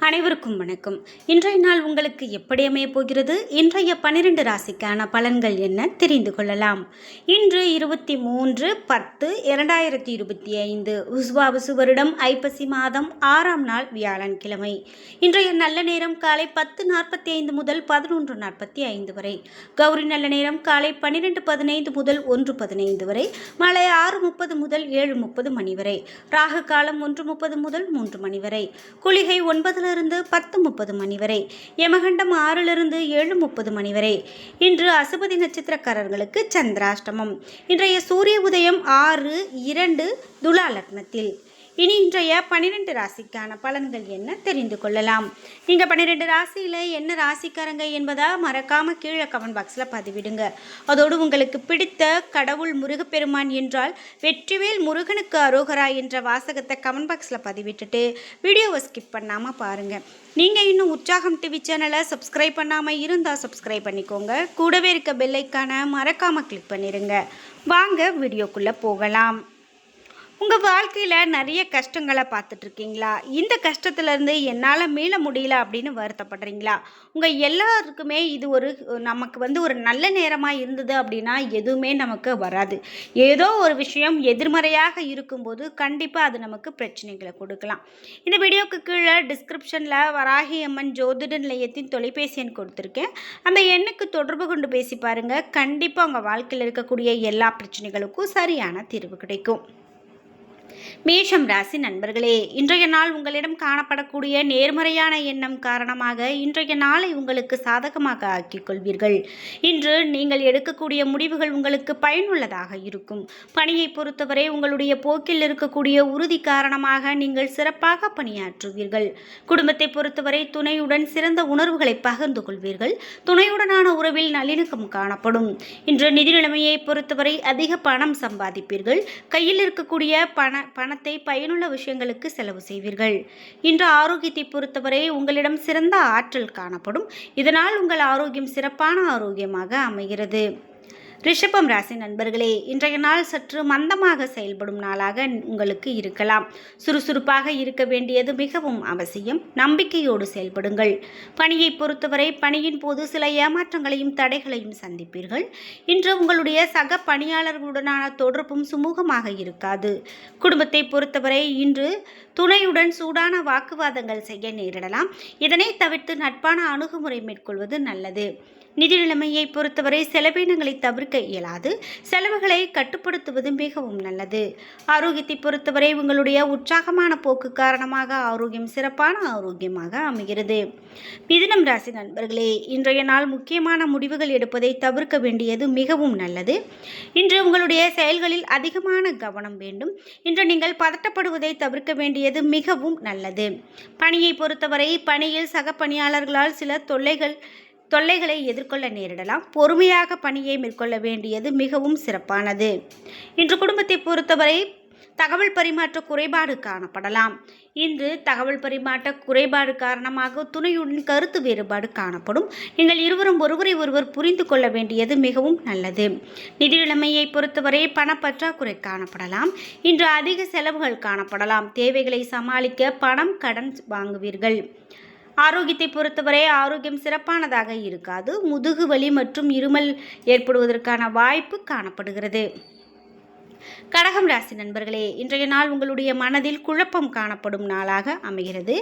அனைவருக்கும் வணக்கம். இன்றைய நாள் உங்களுக்கு எப்படி அமைய போகிறது? இன்றைய பனிரெண்டு ராசிக்கான பலன்கள் என்ன? தெரிந்து கொள்ளலாம். இன்று இருபத்தி மூன்று பத்து இரண்டாயிரத்தி இருபத்தி ஐந்து உஸ்வாபசு வருடம் ஐப்பசி மாதம் ஆறாம் நாள் வியாழன்கிழமை இன்றைய நல்ல நேரம் காலை பத்து நாற்பத்தி ஐந்து முதல் பதினொன்று நாற்பத்தி ஐந்து வரை. கௌரி நல்ல நேரம் காலை பன்னிரெண்டு பதினைந்து முதல் ஒன்று பதினைந்து வரை. மாலை ஆறு முப்பது முதல் ஏழு முப்பது மணி வரை. ராகு காலம் ஒன்று முப்பது முதல் மூன்று மணி வரை. குளிகை ஒன்பதிலிருந்து பத்து முப்பது மணி வரை யமகண்டம் ஆறிலிருந்து ஏழு முப்பது மணி வரை. இன்று அசுபதி நட்சத்திரக்காரர்களுக்கு சந்திராஷ்டமம். இன்றைய சூரிய உதயம் ஆறு இரண்டு துலா லக்னத்தில். இனி இன்றைய பன்னிரெண்டு ராசிக்கான பலன்கள் என்ன தெரிந்து கொள்ளலாம். நீங்கள் பன்னிரெண்டு ராசியில் என்ன ராசிக்காரங்க என்பதா மறக்காமல் கீழே கமெண்ட் பாக்ஸில் பதிவிடுங்க. அதோடு உங்களுக்கு பிடித்த கடவுள் முருகப்பெருமான் என்றால் வெற்றிவேல் முருகனுக்கு அரோகரா என்ற வாசகத்தை கமெண்ட் பாக்ஸில் பதிவிட்டுட்டு வீடியோவை ஸ்கிப் பண்ணாமல் பாருங்கள் நீங்கள் இன்னும் உற்சாகம் டிவி சேனலை சப்ஸ்கிரைப் பண்ணாமல் இருந்தால் சப்ஸ்கிரைப் பண்ணிக்கோங்க. கூடவே இருக்க பெல்லைக்கான மறக்காமல் கிளிக் பண்ணிடுங்க வாங்க வீடியோக்குள்ளே போகலாம். உங்கள் வாழ்க்கையில் நிறைய கஷ்டங்களை பார்த்துட்ருக்கீங்களா? இந்த கஷ்டத்துலேருந்து என்னால் மீள முடியல அப்படின்னு வருத்தப்படுறீங்களா? உங்கள் எல்லாருக்குமே இது ஒரு நமக்கு வந்து ஒரு நல்ல நேரமாக இருந்தது அப்படின்னா எதுவுமே நமக்கு வராது. ஏதோ ஒரு விஷயம் எதிர்மறையாக இருக்கும்போது கண்டிப்பாக அது நமக்கு பிரச்சனைகளை கொடுக்கலாம். இந்த வீடியோக்கு கீழே டிஸ்கிரிப்ஷனில் வராகி அம்மன் ஜோதிட நிலையத்தின் தொலைபேசி எண் கொடுத்துருக்கேன். அந்த எண்ணுக்கு தொடர்பு கொண்டு பேசி பாருங்கள் கண்டிப்பாக உங்கள் வாழ்க்கையில் இருக்கக்கூடிய எல்லா பிரச்சனைகளுக்கும் சரியான தீர்வு கிடைக்கும். மேஷம் ராசி நண்பர்களே இன்றைய நாள் உங்களிடம் காணப்படக்கூடிய நேர்மறையான எண்ணம் காரணமாக இன்றைய நாளை உங்களுக்கு சாதகமாக ஆக்கிக் கொள்வீர்கள். இன்று நீங்கள் எடுக்கக்கூடிய முடிவுகள் உங்களுக்கு பயனுள்ளதாக இருக்கும். பணியை பொறுத்தவரை உங்களுடைய போக்கில் இருக்கக்கூடிய உறுதி காரணமாக நீங்கள் சிறப்பாக பணியாற்றுவீர்கள். குடும்பத்தை பொறுத்தவரை துணையுடன் சிறந்த உணர்வுகளை பகிர்ந்து கொள்வீர்கள். துணையுடனான உறவில் நல்லிணக்கம் காணப்படும். இன்று நிதி நிலைமையை பொறுத்தவரை அதிக பணம் சம்பாதிப்பீர்கள். கையில் இருக்கக்கூடிய பண பணத்தை பயனுள்ள விஷயங்களுக்கு செலவு செய்வீர்கள். இன்று ஆரோக்கியத்தை பொறுத்தவரை உங்களிடம் சிறந்த ஆற்றல் காணப்படும். இதனால் உங்கள் ஆரோக்கியம் சிறப்பான ஆரோக்கியமாக அமைகிறது. ரிஷபம் ராசி நண்பர்களே இன்றைய நாள் சற்று மந்தமாக செயல்படும் நாளாக உங்களுக்கு இருக்கலாம். சுறுசுறுப்பாக இருக்க வேண்டியது மிகவும் அவசியம். நம்பிக்கையோடு செயல்படுங்கள். பணியை பொறுத்தவரை பணியின் போது சில ஏமாற்றங்களையும் தடைகளையும் சந்திப்பீர்கள். இன்று உங்களுடைய சக பணியாளர்களுடனான தொடர்பும் சுமூகமாக இருக்காது. குடும்பத்தை பொறுத்தவரை இன்று துணையுடன் சூடான வாக்குவாதங்கள் செய்ய நேரிடலாம். இதனை தவிர்த்து நட்பான அணுகுமுறை மேற்கொள்வது நல்லது. நிதி நிலைமையை பொறுத்தவரை செலவினங்களை தவிர்க்க இயலாது. செலவுகளை கட்டுப்படுத்துவது மிகவும் நல்லது. ஆரோக்கியத்தை பொறுத்தவரை உங்களுடைய உற்சாகமான போக்கு காரணமாக ஆரோக்கியம் சிறப்பான ஆரோக்கியமாக அமைகிறது. மிதுனம் ராசி நண்பர்களே இன்றைய நாள் முக்கியமான முடிவுகள் எடுப்பதை தவிர்க்க வேண்டியது மிகவும் நல்லது. இன்று உங்களுடைய செயல்களில் அதிகமான கவனம் வேண்டும். இன்று நீங்கள் பதட்டப்படுவதை தவிர்க்க வேண்டியது மிகவும் நல்லது. பணியை பொறுத்தவரை பணியில் சக பணியாளர்களால் சில தொல்லைகள் தொல்லைகளை எதிர்கொள்ள நேரிடலாம். பொறுமையாக பணியை மேற்கொள்ள வேண்டியது மிகவும் சிறப்பானது. இன்று குடும்பத்தை பொறுத்தவரை தகவல் பரிமாற்ற குறைபாடு காணப்படலாம். இன்று தகவல் பரிமாற்ற குறைபாடு காரணமாக துணையுடன் கருத்து வேறுபாடு காணப்படும். நீங்கள் இருவரும் ஒருவரை ஒருவர் புரிந்து கொள்ள வேண்டியது மிகவும் நல்லது. நிதி நிலைமையை பொறுத்தவரை பணப்பற்றாக்குறை காணப்படலாம். இன்று அதிக செலவுகள் காணப்படலாம். தேவைகளை சமாளிக்க பணம் கடன் வாங்குவீர்கள். ஆரோக்கியத்தை பொறுத்தவரை ஆரோக்கியம் சிறப்பானதாக இருக்காது. முதுகு வலி மற்றும் இருமல் ஏற்படுவதற்கான வாய்ப்பு காணப்படுகிறது. கடகம் ராசி நண்பர்களே இன்றைய நாள் உங்களுடைய மனதில் குழப்பம் காணப்படும் நாளாக அமைகிறது.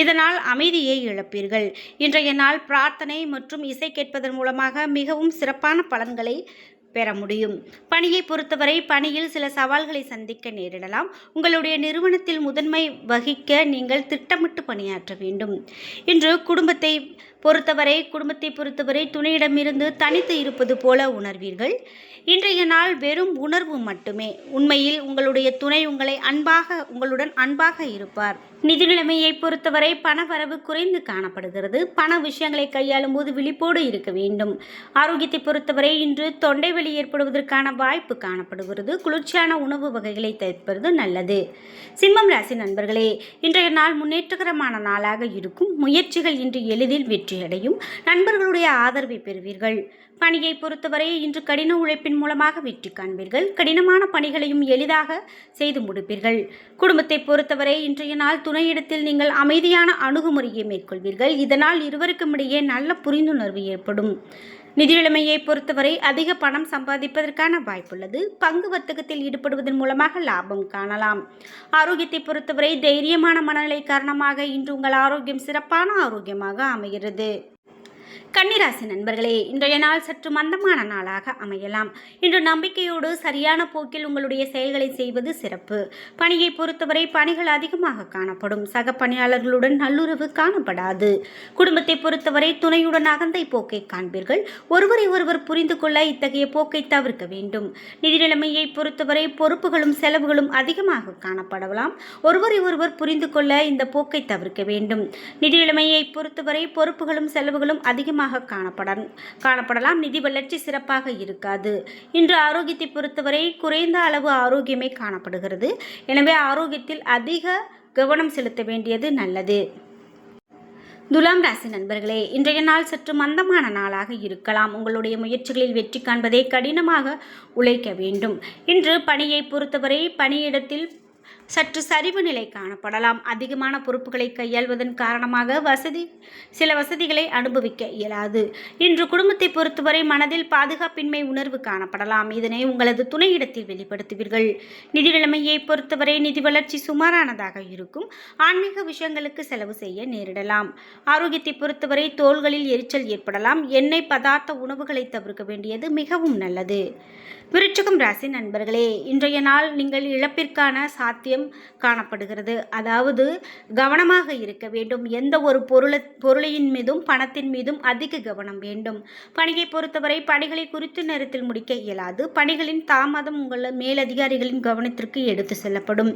இதனால் அமைதியை இழப்பீர்கள். இன்றைய நாள் பிரார்த்தனை மற்றும் இசை கேட்பதன் மூலமாக மிகவும் சிறப்பான பலன்களை பெற முடியும். பணியை பொறுத்தவரை பணியில் சில சவால்களை சந்திக்க நேரிடலாம். உங்களுடைய நிறுவனத்தில் முதன்மை வகிக்க நீங்கள் திட்டமிட்டு பணியாற்ற வேண்டும். இன்று குடும்பத்தை பொறுத்தவரை குடும்பத்தை பொறுத்தவரை துணையிடமிருந்து தனித்து இருப்பது போல உணர்வீர்கள். இன்றைய நாள் வெறும் உணர்வு மட்டுமே. உண்மையில் உங்களுடைய துணை உங்களை அன்பாக உங்களுடன் அன்பாக இருப்பார். நிதி நிலைமையை பொறுத்தவரை பணவரவு குறைந்து காணப்படுகிறது. பண விஷயங்களை கையாளும் போது விழிப்போடு இருக்க வேண்டும். ஆரோக்கியத்தை பொறுத்தவரை இன்று தொண்டை வலி ஏற்படுவதற்கான வாய்ப்பு காணப்படுகிறது. குளிர்ச்சியான உணவு வகைகளை தவிர்ப்பது நல்லது. சிம்மம் ராசி நண்பர்களே இன்றைய நாள் முன்னேற்றகரமான நாளாக இருக்கும். முயற்சிகள் இன்று எளிதில் வெற்றி வெற்றியடையும் நண்பர்களுடைய ஆதரவை பெறுவீர்கள். பணியை பொறுத்தவரை இன்று கடின உழைப்பின் மூலமாக வெற்றி காண்பீர்கள். கடினமான பணிகளையும் எளிதாக செய்து முடிப்பீர்கள். குடும்பத்தை பொறுத்தவரை இன்றைய நாள் துணையிடத்தில் நீங்கள் அமைதியான அணுகுமுறையை மேற்கொள்வீர்கள். இதனால் இருவருக்கும் இடையே நல்ல புரிந்துணர்வு ஏற்படும். நிதி நிலைமையை பொறுத்தவரை அதிக பணம் சம்பாதிப்பதற்கான வாய்ப்புள்ளது. பங்கு வர்த்தகத்தில் ஈடுபடுவதன் மூலமாக லாபம் காணலாம். ஆரோக்கியத்தை பொறுத்தவரை தைரியமான மனநிலை காரணமாக இன்று உங்கள் ஆரோக்கியம் சிறப்பான ஆரோக்கியமாக அமைகிறது. கன்னிராசி நண்பர்களே இன்றைய நாள் சற்று மந்தமான நாளாக அமையலாம். இன்று நம்பிக்கையோடு சரியான போக்கில் உங்களுடைய செயல்களை செய்வது சிறப்பு. பணியை பொறுத்தவரை பணிகள் அதிகமாக காணப்படும். சக பணியாளர்களுடன் நல்லுறவு காணப்படாது. குடும்பத்தை பொறுத்தவரை துணையுடன் அகந்தை போக்கை காண்பீர்கள். ஒருவரை ஒருவர் புரிந்து கொள்ள இத்தகைய போக்கை தவிர்க்க வேண்டும். நிதி நிலைமையை பொறுத்தவரை பொறுப்புகளும் செலவுகளும் அதிகமாக காணப்படலாம். ஒருவரை ஒருவர் புரிந்து கொள்ள இந்த போக்கை தவிர்க்க வேண்டும். நிதி நிலைமையை பொறுத்தவரை பொறுப்புகளும் செலவுகளும் அதிகமாக காணப்பட காணப்படலாம். நிதி வளர்ச்சி சிறப்பாக இருக்காது. இன்று ஆரோக்கியத்தை பொறுத்தவரை குறைந்த அளவு ஆரோக்கியமே காணப்படுகிறது. எனவே ஆரோக்கியத்தில் அதிக கவனம் செலுத்த வேண்டியது நல்லது. துலாம் ராசி நண்பர்களே இன்றைய நாள் சற்று மந்தமான நாளாக இருக்கலாம். உங்களுடைய முயற்சிகளில் வெற்றி காண்பதை கடினமாக உழைக்க வேண்டும். இன்று பணியை பொறுத்தவரை பணியிடத்தில் சற்று சரிவு நிலை காணப்படலாம். அதிகமான பொறுப்புகளை கையாள்வதன் காரணமாக வசதி சில வசதிகளை அனுபவிக்க இயலாது. இன்று குடும்பத்தை பொறுத்தவரை மனதில் பாதுகாப்பின்மை உணர்வு காணப்படலாம். இதனை உங்களது துணையிடத்தில் வெளிப்படுத்துவீர்கள். நிதி நிலைமையை பொறுத்தவரை நிதி வளர்ச்சி சுமாரானதாக இருக்கும். ஆன்மீக விஷயங்களுக்கு செலவு செய்ய நேரிடலாம். ஆரோக்கியத்தை பொறுத்தவரை தோள்களில் எரிச்சல் ஏற்படலாம். எண்ணெய் பதார்த்த உணவுகளை தவிர்க்க வேண்டியது மிகவும் நல்லது. விருச்சகம் ராசி நண்பர்களே இன்றைய நாள் நீங்கள் இழப்பிற்கான சாத்தியம் காணப்படுகிறது. அதாவது கவனமாக இருக்க வேண்டும். எந்த ஒரு பொருளை பொருளின் மீதும் பணத்தின் மீதும் அதிக கவனம் வேண்டும். பணியை பொறுத்தவரை பணிகளை குறித்த நேரத்தில் முடிக்க இயலாது. பணிகளின் தாமதம் உங்கள் மேலதிகாரிகளின் கவனத்திற்கு எடுத்து செல்லப்படும்.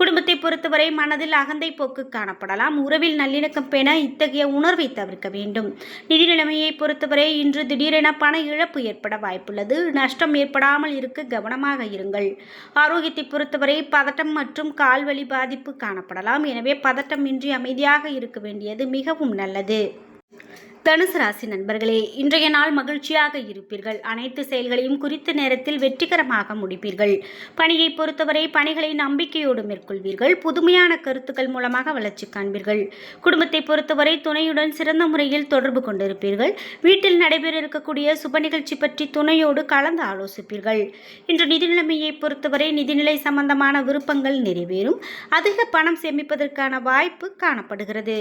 குடும்பத்தை பொறுத்தவரை மனதில் அகந்தை போக்கு காணப்படலாம். உறவில் நல்லிணக்கம் பெண இத்தகைய உணர்வை தவிர்க்க வேண்டும். நிதி நிலைமையை பொறுத்தவரை இன்று திடீரென பண இழப்பு ஏற்பட வாய்ப்புள்ளது. நஷ்டம் ஏற்படாமல் இருக்க கவனமாக இருங்கள். ஆரோக்கியத்தை பொறுத்தவரை பதட்டம் மற்றும் கால்வலி பாதிப்பு காணப்படலாம். எனவே பதட்டமின்றி அமைதியாக இருக்க வேண்டியது மிகவும் நல்லது. தனுசு ராசி நண்பர்களே இன்றைய நாள் மகிழ்ச்சியாக இருப்பீர்கள். அனைத்து செயல்களையும் குறித்த நேரத்தில் வெற்றிகரமாக முடிப்பீர்கள். பணியை பொறுத்தவரை பணிகளை நம்பிக்கையோடு மேற்கொள்வீர்கள். புதுமையான கருத்துக்கள் மூலமாக வளர்ச்சி காண்பீர்கள். குடும்பத்தை பொறுத்தவரை துணையுடன் சிறந்த முறையில் தொடர்பு கொண்டிருப்பீர்கள். வீட்டில் நடைபெற இருக்கக்கூடிய சுப நிகழ்ச்சி பற்றி துணையோடு கலந்து ஆலோசிப்பீர்கள். இன்று நிதி நிலைமையை பொறுத்தவரை நிதிநிலை சம்பந்தமான விருப்பங்கள் நிறைவேறும். அதிக பணம் சேமிப்பதற்கான வாய்ப்பு காணப்படுகிறது.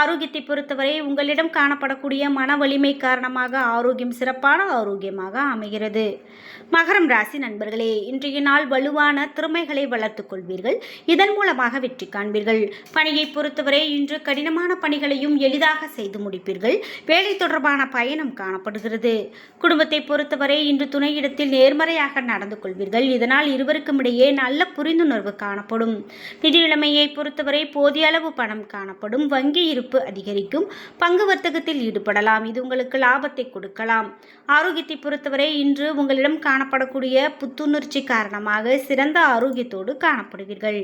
ஆரோக்கியத்தை பொறுத்தவரை உங்களிடம் வரக்கூடிய மன வலிமை காரணமாக ஆரோக்கியம் சிறப்பான ஆரோக்கியமாக அமைகிறது. மகரம் ராசி நண்பர்களே இன்றைய நாள் வலுவான திறமைகளை வளர்த்துக் கொள்வீர்கள். இதன் மூலமாக வெற்றி காண்பீர்கள். பணியை பொறுத்தவரை இன்று கடினமான பணிகளையும் எளிதாக செய்து முடிப்பீர்கள். வேலை தொடர்பான பயணம் காணப்படுகிறது. குடும்பத்தை பொறுத்தவரை இன்று துணையிடத்தில் நேர்மறையாக நடந்து கொள்வீர்கள். இதனால் இருவருக்கும் இடையே நல்ல புரிந்துணர்வு காணப்படும். நிதி நிலைமையை பொறுத்தவரை போதிய அளவு பணம் காணப்படும். வங்கி இருப்பு அதிகரிக்கும். பங்கு வர்த்தகத்தில் ஈடுபடலாம். இது உங்களுக்கு லாபத்தை கொடுக்கலாம். ஆரோக்கியத்தை பொறுத்தவரை இன்று உங்களிடம் காணப்படக்கூடிய புத்துணர்ச்சி காரணமாக சிறந்த ஆரோக்கியத்தோடு காணப்படுவீர்கள்.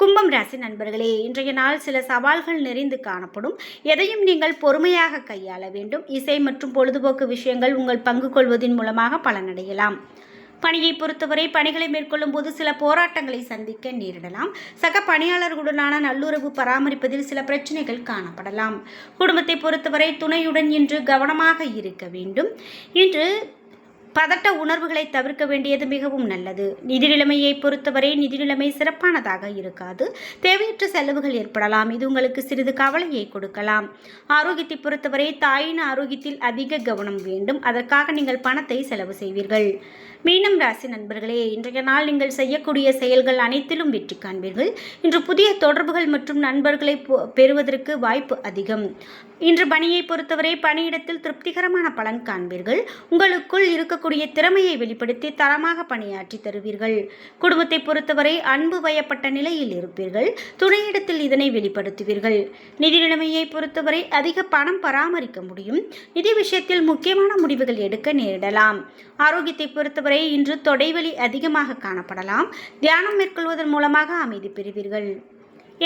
கும்பம் ராசி நண்பர்களே இன்றைய நாள் சில சவால்கள் நிறைந்து காணப்படும். எதையும் நீங்கள் பொறுமையாக கையாள வேண்டும். இசை மற்றும் பொழுதுபோக்கு விஷயங்கள் உங்கள் பங்கு கொள்வதன் மூலமாக பலனடையலாம். பணியை பொறுத்தவரை பணிகளை மேற்கொள்ளும் போது சில போராட்டங்களை சந்திக்க நேரிடலாம். சக பணியாளர்களுடனான நல்லுறவு பராமரிப்பதில் சில பிரச்சனைகள் காணப்படலாம். குடும்பத்தை பொறுத்தவரை துணையுடன் இன்று கவனமாக இருக்க வேண்டும். இன்று பதட்ட உணர்வுகளை தவிர்க்க வேண்டியது மிகவும் நல்லது. நிதி நிலைமையை பொறுத்தவரை நிதி நிலைமை சிறப்பானதாக இருக்காது. தேவையற்ற செலவுகள் ஏற்படலாம். இது உங்களுக்கு சிறிது கவலையை கொடுக்கலாம். ஆரோக்கியத்தை பொறுத்தவரை தாயின் ஆரோக்கியத்தில் அதிக கவனம் வேண்டும். அதற்காக நீங்கள் பணத்தை செலவு செய்வீர்கள். மீனம் ராசி நண்பர்களே இன்றைய நாள் நீங்கள் செய்யக்கூடிய செயல்கள் அனைத்திலும் வெற்றி காண்பீர்கள். இன்று புதிய தொடர்புகள் மற்றும் நண்பர்களை பெறுவதற்கு வாய்ப்பு அதிகம். இன்று பணியை பொறுத்தவரை பணியிடத்தில் திருப்திகரமான பலன் காண்பீர்கள். உங்களுக்குள் இருக்கக்கூடிய திறமையை வெளிப்படுத்தி தரமாக பணியாற்றி தருவீர்கள். குடும்பத்தை பொறுத்தவரை அன்பு வயப்பட்ட நிலையில் இருப்பீர்கள். துணையிடத்தில் இதனை வெளிப்படுத்துவீர்கள். நிதி நிலைமையை பொறுத்தவரை அதிக பணம் பராமரிக்க முடியும். நிதி விஷயத்தில் முக்கியமான முடிவுகள் எடுக்க நேரிடலாம். ஆரோக்கியத்தை பொறுத்தவரை இன்று தொடைவலி அதிகமாக காணப்படலாம். தியானம் மேற்கொள்வதன் மூலமாக அமைதி பெறுவீர்கள்.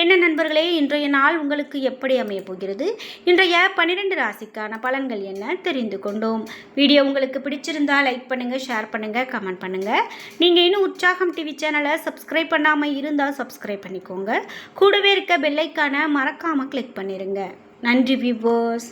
என்ன நண்பர்களே இன்றைய நாள் உங்களுக்கு எப்படி அமைய போகிறது? இன்றைய பன்னிரெண்டு ராசிக்கான பலன்கள் என்ன தெரிந்து கொண்டோம். வீடியோ உங்களுக்கு பிடிச்சிருந்தால் லைக் பண்ணுங்கள் ஷேர் பண்ணுங்கள் கமெண்ட் பண்ணுங்கள் நீங்கள் இன்னும் உற்சாகம் டிவி சேனலை சப்ஸ்கிரைப் பண்ணாமல் இருந்தால் சப்ஸ்கிரைப் பண்ணிக்கோங்க. கூடவே இருக்க பெல்லைக்கான மறக்காமல் கிளிக் பண்ணிடுங்க நன்றி வியூவர்ஸ்